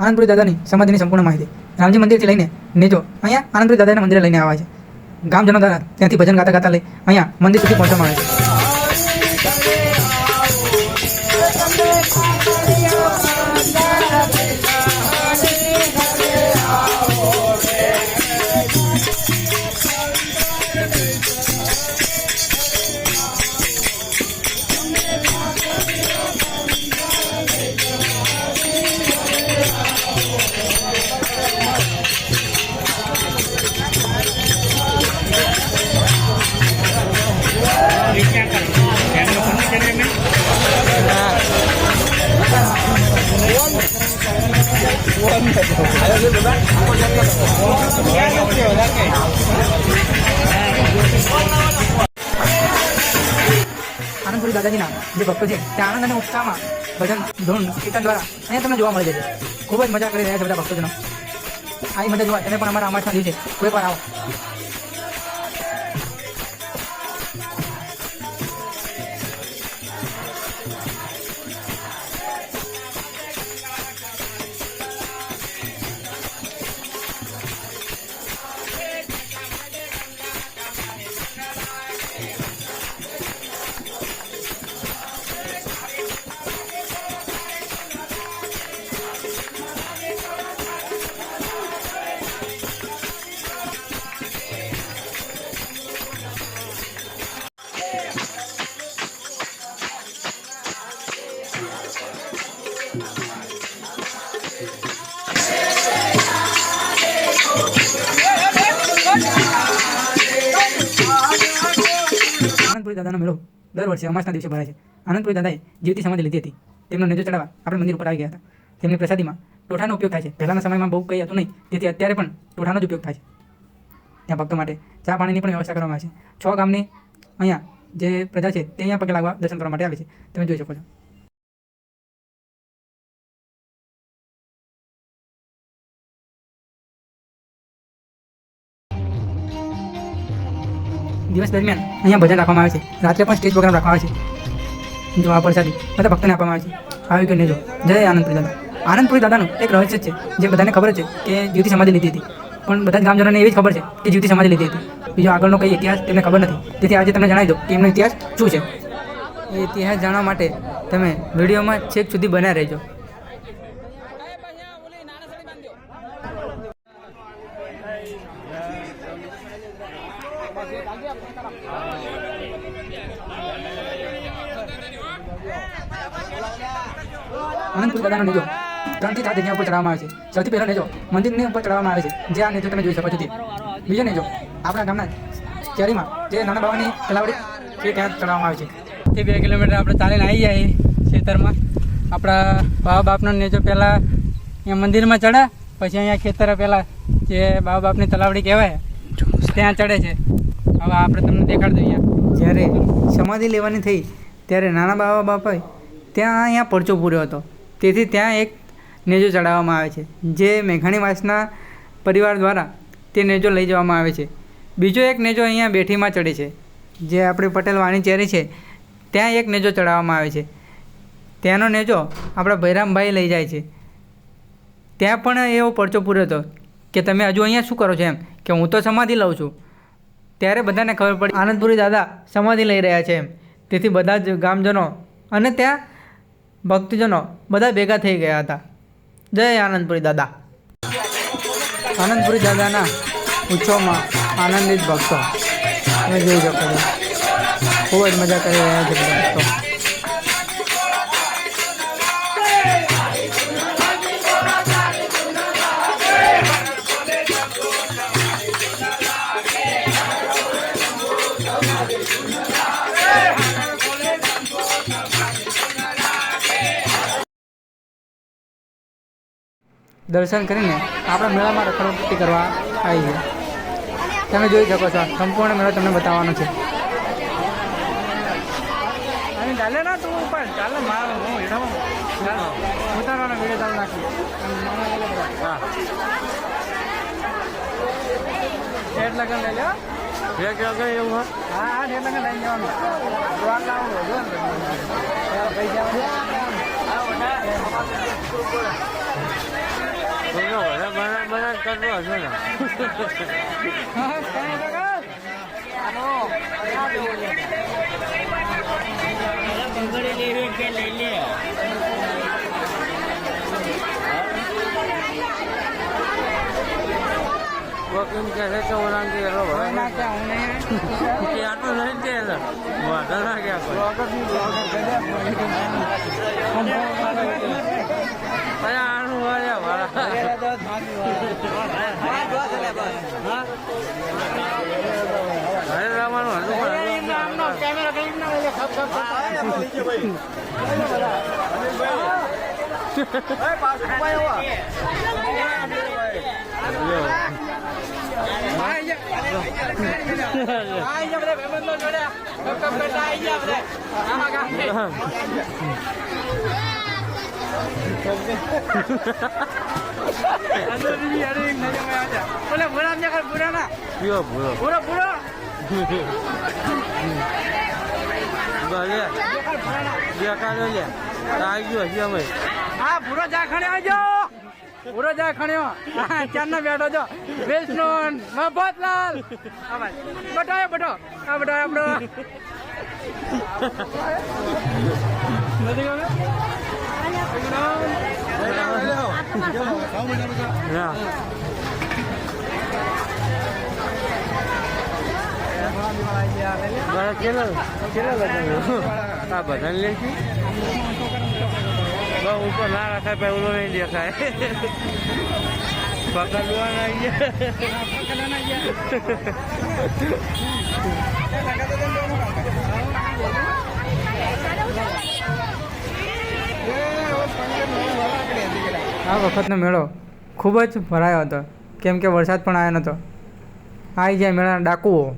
આનંદપુરી દાદાની સમાધિની સંપૂર્ણ માહિતી. રામજી મંદિરથી લઈને નેજો, અહીંયા આનંદપુરી દાદાના મંદિરે લઈને આવે છે. ગામજનો દ્વારા ત્યાંથી ભજન ગાતા ગાતા લઈ અહીંયા મંદિર સુધી પહોંચવામાં આવે છે. આનંદપુરી દાદાજીના જે ભક્તો છે તે આનંદ અને ઉત્સાહમાં ભજન, ધૂન, કીર્તન દ્વારા અહીંયા તમને જોવા મળે છે. ખૂબ જ મજા કરી રહ્યા છે બધા ભક્તોજનો. આવી મજા જોવા, તમે પણ અમારા અમાસના દિવસે કોઈ પણ આવો. આનંદપુરી દાદાનો મેળો દર વર્ષે અમાસના દિવસે ભરાય છે. આનંદપુરી દાદાએ જીવતી સમાધિ લીધી હતી. તેમનો નેજો ચડાવવા આપણે મંદિર ઉપર આવી ગયા હતા. તેમની પ્રસાદીમાં ટોઠાનો ઉપયોગ થાય છે. પહેલાંના સમયમાં બહુ કંઈ હતું નહીં, તેથી અત્યારે પણ ટોઠાનો જ ઉપયોગ થાય છે. ત્યાં ભક્તો માટે ચા પાણીની પણ વ્યવસ્થા કરવામાં આવે છે. છ ગામની અહીંયા જે પ્રજા છે, તે અહીંયા પગે લાગવા દર્શન કરવા માટે આવે છે. તમે જોઈ શકો છો. દિવસ દરમિયાન અહીંયા ભજન રાખવામાં આવે છે. રાત્રે પણ સ્ટેજ પ્રોગ્રામ રાખવામાં આવે છે. જો આ પ્રસાદી બધા ભક્તોને આપવામાં આવે છે. આવી કે જો જય આનંદપુરી દાદા. આનંદપુરી દાદાનું એક રહસ્ય છે, જે બધાને ખબર છે કે જ્યોતિ સમાધિ લીધી હતી. પણ બધા જ ગામજનોને એવી જ ખબર છે કે જ્યોતિ સમાધિ લીધી હતી. બીજો આગળનો કંઈ ઇતિહાસ તેમને ખબર નથી. તેથી આજે તમને જણાવી દો કે એમનો ઇતિહાસ શું છે. એ ઇતિહાસ જાણવા માટે તમે વિડીયોમાં છેક સુધી બન્યા રહેજો. આનંદપુર દાદાનો નેજો. ત્રણથી ચાર જગ્યા ઉપર ચડાવવામાં આવે છે. સૌથી પહેલો નેજો મંદિરની ઉપર ચડાવવામાં આવે છે. જે આ નેજો તમે જોઈ શકો છો તે બીજો નેજો આપણા ગામના કેરીમાં જે નાના બાવાની તલાવડી છે ત્યાં ચડાવવામાં આવે છે. તે બે કિલોમીટર આપણે ચાલીને આવી જાય ખેતરમાં. આપણા બાબા બાપનો નેજો પહેલાં અહીંયા મંદિરમાં ચડે પછી અહીંયા ખેતર પહેલાં જે બાબા બાપની તલાવડી કહેવાય ત્યાં ચડે છે. હવે આપણે તમને દેખાડી દઈએ. જ્યારે સમાધિ લેવાની થઈ ત્યારે નાના બાબા બાપાએ ત્યાં અહીંયા પરચો પૂર્યો હતો. તેથી ત્યાં એક નેજો ચડાવવામાં આવે છે, જે મેઘાણી માસના પરિવાર દ્વારા તે નેજો લઈ જવામાં આવે છે. બીજો એક નેજો અહીંયા બેઠીમાં ચડે છે, જે આપણી પટેલ વાણી ચેરી છે, ત્યાં એક નેજો ચડાવવામાં આવે છે. ત્યાંનો નેજો આપણા ભૈરામભાઈ લઈ જાય છે. ત્યાં પણ એવો પરચો પૂર્યો હતો કે તમે હજુ અહીંયા શું કરો છો એમ, કે હું તો સમાધિ લઉં છું. ત્યારે બધાને ખબર પડી, આનંદપુરી દાદા સમાધિ લઈ રહ્યા છે એમ. તેથી બધા જ ગામજનો અને ત્યાં ભક્તજનો બધા ભેગા થઈ ગયા હતા. જય આનંદપુરી દાદા. આનંદપુરી દાદાના ઉત્સવમાં આનંદિત ભક્તો. તમે જોઈ શકો ખૂબ જ મજા કરી રહ્યા છે ભક્તો. દર્શન કરીને આપણા મેળામાં રખડપટ્ટી કરવા આવી છે તમે જોઈ શકો છો સંપૂર્ણ મેળો તમને બતાવવાનો છે. ચાલે ના તું પણ ચાલે મારો હું હેઠામાં ઉતારવાનો વીડિયો ચાલુ નાખી હા. ઠેઠ લગન લઈ લો બે કે અગર એવું હા હા હા લગન લઈ જવાનું દ્વારકા આવું જો પૈસા કરતો હશે ને વકીલ કહે છે કે ઓલા કે એનો ભરો ના ક્યાં હું નહીં કે આટલું નહીં કે એને વાંધો ના ગયા કોઈ અરે આનું વાળ્યા વાળા ઘરે હા ભૂરો જા ખણ્યો આવજો ભૂરો જા ખણ્યો ચાંદનો બેઠો છો વિષ્ણુ મફતલાલ બટો આ બટો નથી ગમે ના કેટલા કેટલા લગાવ્યો આ બધાને લે છે બહુ ઉપર ના રાખાય પેલું નહીં દેખાય પકડવાના આવી આ વખતનો મેળો ખૂબ જ ભરાયો હતો. કેમ કે વરસાદ પણ આવ્યો નહોતો. આવી જાય મેળાના ડાકુઓ.